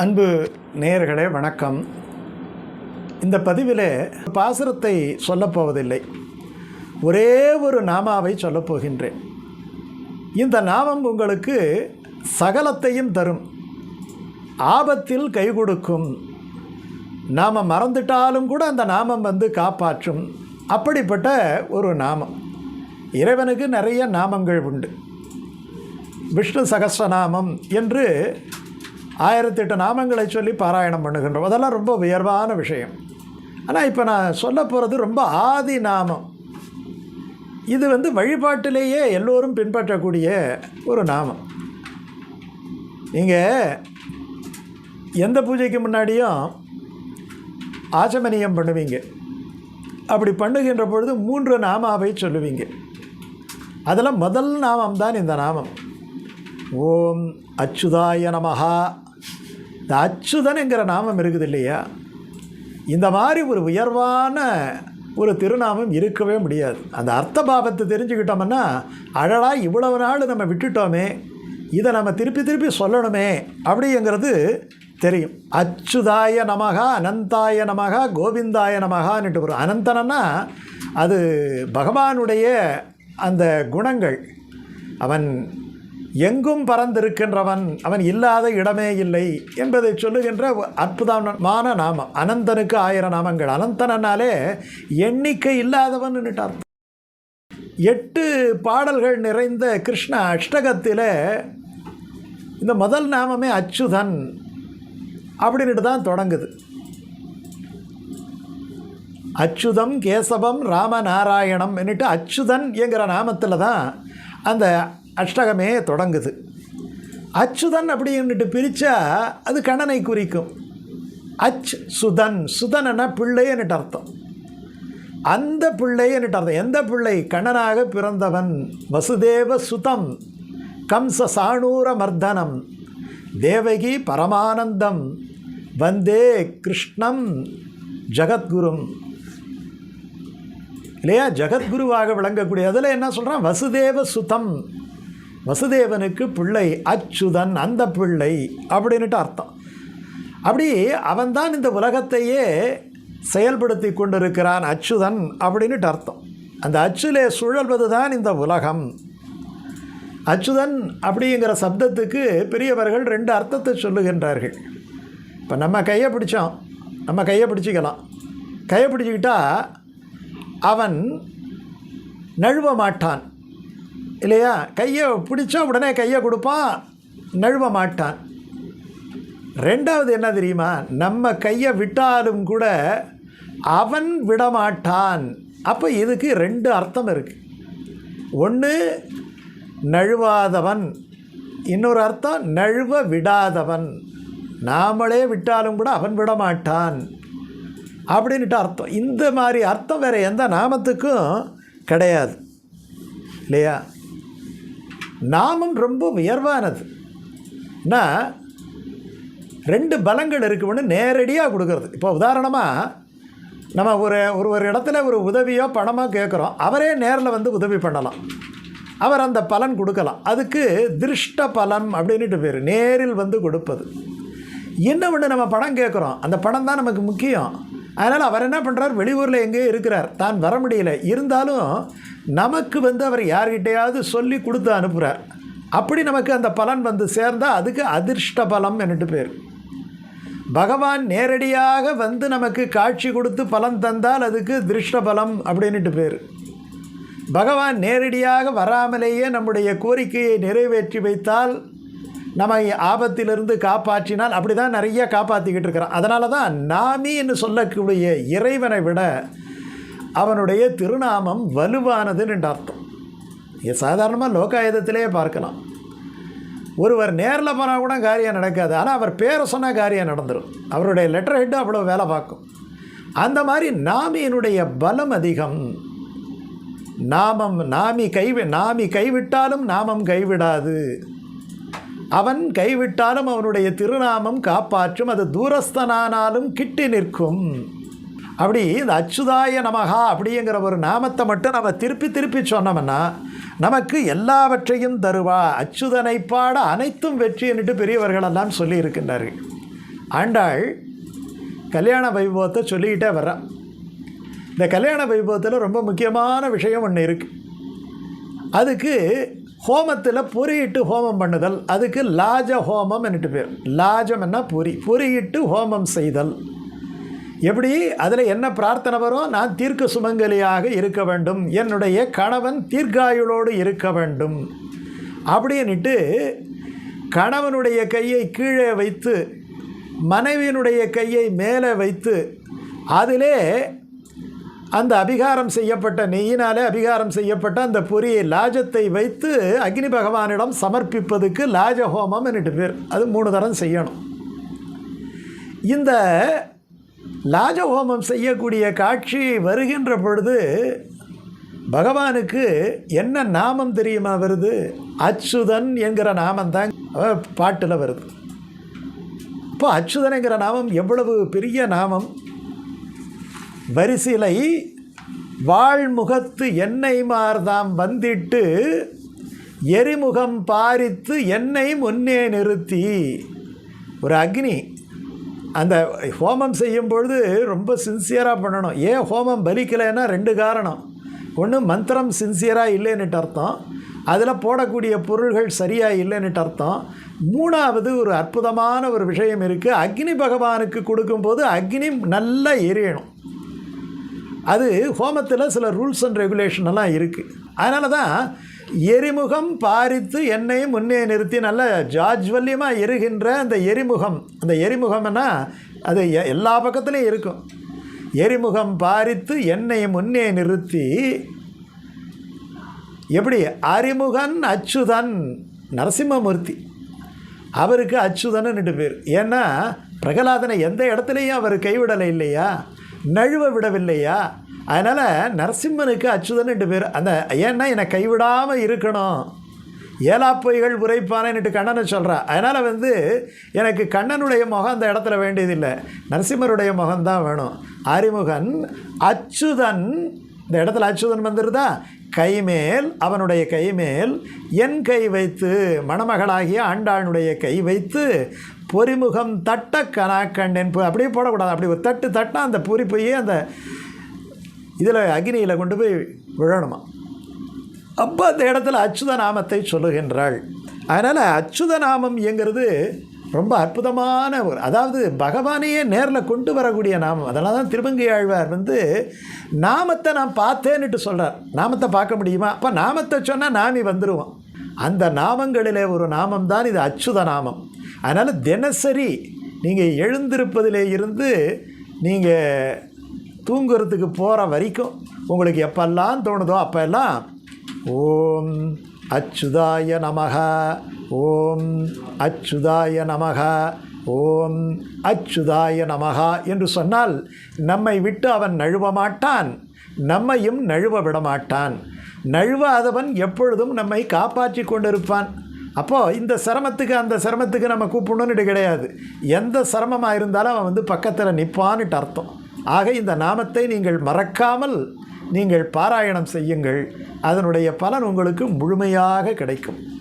அன்பு நேயர்களே வணக்கம். இந்த பதிவில் பாசுரத்தை சொல்லப்போவதில்லை ஒரே ஒரு நாமாவை சொல்லப் போகின்றேன். இந்த நாமம் உங்களுக்கு சகலத்தையும் தரும். ஆபத்தில் கை கொடுக்கும். நாம் மறந்துட்டாலும் கூட அந்த நாமம் வந்து காப்பாற்றும். அப்படிப்பட்ட ஒரு நாமம். இறைவனுக்கு நிறைய நாமங்கள் உண்டு. விஷ்ணு சகஸ்ரநாமம் என்று ஆயிரத்தெட்டு நாமங்களை சொல்லி பாராயணம் பண்ணுகின்றோம். அதெல்லாம் ரொம்ப உயர்வான விஷயம். ஆனால் இப்போ நான் சொல்ல போகிறது ரொம்ப ஆதி நாமம். இது வந்து வழிபாட்டிலேயே எல்லோரும் பின்பற்றக்கூடிய ஒரு நாமம். நீங்கள் எந்த பூஜைக்கு முன்னாடியும் ஆச்சமனியம் பண்ணுவீங்க. அப்படி பண்ணுகின்ற பொழுது மூன்று நாமாவை சொல்லுவீங்க. அதில் முதல் நாமம் தான் இந்த நாமம். ஓம் அச்சுதாய நமஹா இந்த அச்சுதன் என்கிற நாமம் இருக்குது இல்லையா இந்த மாதிரி ஒரு உயர்வான ஒரு திருநாமம் இருக்கவே முடியாது. அந்த அர்த்த பாவத்தை தெரிஞ்சுக்கிட்டோம்னா அழலாக இவ்வளவு நாள் நம்ம விட்டுட்டோமே இதை நம்ம திருப்பி திருப்பி சொல்லணுமே அப்படிங்கிறது தெரியும். அச்சுதாய நமகா அனந்தாய நமகா கோவிந்தாய நமகான்னுட்டு வரும் அனந்தனன்னா அது பகவானுடைய அந்த குணங்கள். அவன் எங்கும் பறந்திருக்கின்றவன் அவன் இல்லாத இடமே இல்லை என்பதை சொல்லுகின்ற அற்புதமான நாமம். அனந்தனுக்கு ஆயிரம் நாமங்கள். அனந்தனாலே எண்ணிக்கை இல்லாதவன் அர்த்தம் எட்டு பாடல்கள் நிறைந்த கிருஷ்ண அஷ்டகத்தில் இந்த முதல் நாமமே அச்சுதன் அப்படின்ட்டு தான் தொடங்குது. அச்சுதம் கேசவம் ராமநாராயணம் என்னட்டு அச்சுதன் என்கிற நாமத்தில் தான் அந்த அஷ்டகமே தொடங்குது. அச்சுதன் அப்படின்னுட்டு பிரித்தா அது கண்ணனை குறிக்கும். அச் சுதன் சுதனன்னா பிள்ளைன்னுட்டு அர்த்தம். அந்த பிள்ளைன்னுட்டு அர்த்தம். எந்த பிள்ளை? கண்ணனாக பிறந்தவன். வசுதேவ சுதம். கம்ச சாணூர மர்தனம். தேவகி பரமானந்தம். வந்தே கிருஷ்ணம். ஜகத்குரும். இல்லையா? ஜகத்குருவாக விளங்கக்கூடிய அதில் என்ன சொல்கிறான் வசுதேவ சுதம். வசுதேவனுக்கு பிள்ளை அச்சுதன் அந்த பிள்ளை அப்படின்ட்டு அர்த்தம். அப்படி அவன்தான் இந்த உலகத்தையே செயல்படுத்தி கொண்டிருக்கிறான் அச்சுதன் அப்படின்ட்டு அர்த்தம். அந்த அச்சிலே சுழல்வது தான் இந்த உலகம். அச்சுதன் அப்படிங்கிற சப்தத்துக்கு பெரியவர்கள் ரெண்டு அர்த்தத்தை சொல்லுகின்றார்கள். இப்போ நம்ம கையை பிடிச்சோம். நம்ம கையை பிடிச்சிக்கலாம். கையை பிடிச்சிக்கிட்டா அவன் நழுவ மாட்டான். இல்லையா? கையை பிடிச்சா உடனே கையை கொடுப்பான். நழுவ மாட்டான். ரெண்டாவது என்ன தெரியுமா? நம்ம கையை விட்டாலும் கூட அவன் விடமாட்டான். அப்போ இதுக்கு ரெண்டு அர்த்தம் இருக்குது ஒன்று நழுவாதவன். இன்னொரு அர்த்தம் நழுவ விடாதவன். நாமளே விட்டாலும் கூட அவன் விடமாட்டான். அப்படின்ட்டு அர்த்தம். இந்த மாதிரி அர்த்தம் வேறு எந்த நாமத்துக்கும் கிடையாது. இல்லையா? நாமம் ரொம்ப உயர்வானது. ரெண்டு பலங்கள் இருக்குன்னு நேரடியாக கொடுக்கறது. இப்போ உதாரணமாக நம்ம ஒரு ஒரு ஒரு இடத்துல ஒரு உதவியோ பணமோ கேட்குறோம் அவரே நேரில் வந்து உதவி பண்ணலாம். அவர் அந்த பலன் கொடுக்கலாம். அதுக்கு திருஷ்ட பலன் அப்படின்ட்டு பேர். நேரில் வந்து கொடுப்பது. என்ன ஒன்று நம்ம பணம் கேட்குறோம் அந்த பணம் தான் நமக்கு முக்கியம். அதனால் அவர் என்ன பண்ணுறார் வெளியூரில் எங்கேயோ இருக்கிறார். தான் வர முடியல. இருந்தாலும் நமக்கு வந்து அவர் யார்கிட்டையாவது சொல்லி கொடுத்து அனுப்புகிறார் அப்படி நமக்கு அந்த பலன் வந்து சேர்ந்தால் அதுக்கு அதிர்ஷ்ட பலம் என்னட்டு பேர். பகவான் நேரடியாக வந்து நமக்கு காட்சி கொடுத்து பலன் தந்தால் அதுக்கு திருஷ்ட பலம் அப்படின்ட்டு பேர். பகவான் நேரடியாக வராமலேயே நம்முடைய கோரிக்கையை நிறைவேற்றி வைத்தால் நம்மை ஆபத்திலிருந்து காப்பாற்றினால் அப்படி தான் நிறைய காப்பாற்றிக்கிட்டு இருக்கிறான். அதனால தான் நாமின்னு சொல்லக்கூடிய இறைவனை விட அவனுடைய திருநாமம் வலுவானதுன்னு அர்த்தம். இது சாதாரணமாக லோகாயுதத்திலே பார்க்கலாம். ஒருவர் நேரில் போனால் கூட காரியம் நடக்காது. ஆனால் அவர் பேரை சொன்னால் காரியம் நடந்துடும் அவருடைய லெட்டர் ஹெட்டு அவ்வளோ வேலை பார்க்கும். அந்த மாதிரி நாமியினுடைய பலம் அதிகம். நாமம் நாமி கைவி நாமி கைவிட்டாலும் நாமம் கைவிடாது. அவன் கைவிட்டாலும் அவனுடைய திருநாமம் காப்பாற்றும் அது தூரஸ்தனானாலும் கிட்டி நிற்கும். அப்படி இந்த அச்சுதாய நமகா அப்படிங்கிற ஒரு நாமத்தை மட்டும் நம்ம திருப்பி திருப்பி சொன்னோம்னா நமக்கு எல்லாவற்றையும் தருவா. அச்சுதனை பாட அனைத்தும் வெற்றி என்று பெரியவர்களெல்லாம் சொல்லியிருக்கின்றார்கள் ஆண்டாள் கல்யாண வைபவத்தை சொல்லிக்கிட்டே வர்றான். இந்த கல்யாண வைபவத்தில் ரொம்ப முக்கியமான விஷயம் ஒன்று இருக்குது அதுக்கு ஹோமத்தில் பொறியிட்டு ஹோமம் பண்ணுதல். அதுக்கு லாஜ ஹோமம் என்னட்டு பேர். லாஜம்னா பொறி பொறியிட்டு ஹோமம் செய்தல். எப்படி? அதில் என்ன பிரார்த்தனை வரும்? நான் தீர்க்க சுமங்கலியாக இருக்க வேண்டும். என்னுடைய கணவன் தீர்க்காயுளோடு இருக்க வேண்டும். அப்படின்னுட்டு கணவனுடைய கையை கீழே வைத்து மனைவியினுடைய கையை மேலே வைத்து அதிலே அந்த அபிகாரம் செய்யப்பட்ட நெய்யினாலே அபிகாரம் செய்யப்பட்ட அந்த பொரியை லாஜத்தை வைத்து அக்னி பகவானிடம் சமர்ப்பிப்பதுக்கு லாஜ ஹோமம் என்னட்டு பேர். அது மூணு தரம் செய்யணும். இந்த லாஜ ஹோமம் செய்யக்கூடிய காட்சி வருகின்ற பொழுது பகவானுக்கு என்ன நாமம் தெரியுமா வருது? அச்சுதன் என்கிற நாமந்தான் பாட்டில் வருது. இப்போ அச்சுதனுங்கிற நாமம் எவ்வளவு பெரிய நாமம்? வரிசிலை வாழ்முகத்து எண்ணெய் மார்தாம் வந்திட்டு எரிமுகம் பாரித்து எண்ணெய் முன்னே நிறுத்தி. ஒரு அக்னி. அந்த ஹோமம் செய்யும் பொழுது ரொம்ப சின்சியராக பண்ணணும். ஏன் ஹோமம் பலிக்கலைன்னா ரெண்டு காரணம். ஒன்று மந்திரம் சின்சியராக இல்லைன்னுட்டு அர்த்தம். அதில் போடக்கூடிய பொருள்கள் சரியாக இல்லைன்னுட்டு அர்த்தம். மூணாவது ஒரு அற்புதமான ஒரு விஷயம் இருக்குது அக்னி பகவானுக்கு கொடுக்கும்போது அக்னி நல்லா எரியணும். அது ஹோமத்தில் சில ரூல்ஸ் அண்ட் ரெகுலேஷன் எல்லாம் இருக்குது அதனால தான் எரிமுகம் பாரித்து என்னையும் முன்னே நிறுத்தி நல்ல ஜாஜ்வல்யமாக எரிகின்ற அந்த எரிமுகம் அந்த எரிமுகம்னா அது எ- எல்லா பக்கத்துலேயும் இருக்கும். எரிமுகம் பாரித்து எண்ணெய் முன்னே நிறுத்தி எப்படி? அறிமுகன் அச்சுதன் நரசிம்மமூர்த்தி. அவருக்கு அச்சுதன்னு பேர். ஏன்னா பிரகலாதனை எந்த இடத்துலையும் அவர் கைவிடலை இல்லையா? நழுவ விடவில்லையா? அதனால் நரசிம்மனுக்கு அச்சுதன் ரெண்டு பேர். அந்த ஏன்னா என்னை கைவிடாமல் இருக்கணும். ஏலாப்பொய்கள் உரைப்பானேன்னுட்டு கண்ணனை சொல்கிறா அதனால் வந்து எனக்கு கண்ணனுடைய முகம் அந்த இடத்துல வேண்டியதில்லை. நரசிம்மருடைய முகம்தான் வேணும். அறிமுகன் அச்சுதன். இந்த இடத்துல அச்சுதன் வந்துருதா? கைமேல் அவனுடைய கைமேல் என் கை வைத்து மணமகளாகிய ஆண்டாளுடைய கை வைத்து பொறிமுகம் தட்ட கனாக்கண்டேன் அப்படியே போடக்கூடாது. அப்படி ஒரு தட்டு தட்டினா அந்த பொறி போய் அந்த இதில் அக்னியில் கொண்டு போய் விழணுமா? அப்போ அந்த இடத்துல அச்சுத நாமத்தை சொல்லுகின்றாள். அதனால் அச்சுத நாமம் என்கிறது ரொம்ப அற்புதமான ஒரு அதாவது பகவானையே நேரில் கொண்டு வரக்கூடிய நாமம். அதனால தான் திருமங்கை ஆழ்வார் வந்து நாமத்தை நான் பார்த்தேன்னுட்டு சொல்கிறார் நாமத்தை பார்க்க முடியுமா? அப்போ நாமத்தை சொன்னால் நாமி வந்துடுவோம் அந்த நாமங்களிலே ஒரு நாமம் தான் இது அச்சுத நாமம். அதனால் தினசரி நீங்கள் எழுந்திருப்பதிலே இருந்து நீங்கள் தூங்குறதுக்கு போகிற வரைக்கும் உங்களுக்கு எப்பெல்லாம் தோணுதோ அப்போல்லாம் ஓம் அச்சுதாய நமக ஓம் அச்சுதாய நமக ஓம் அச்சுதாய நமகா என்று சொன்னால் நம்மை விட்டு அவன் நழுவ மாட்டான் நம்மையும் நழுவ விட மாட்டான். நழுவாதவன் எப்பொழுதும் நம்மை காப்பாற்றி கொண்டிருப்பான். அப்போது இந்த சிரமத்துக்கு அந்த சிரமத்துக்கு நம்ம கூப்பிடணும்னு கிடையாது. எந்த சிரமமாக இருந்தாலும் அவன் வந்து பக்கத்தில் நிற்பான்னுட்டு அர்த்தம். ஆக இந்த நாமத்தை நீங்கள் மறக்காமல் நீங்கள் பாராயணம் செய்யுங்கள். அதனுடைய பலன் உங்களுக்கு முழுமையாக கிடைக்கும்.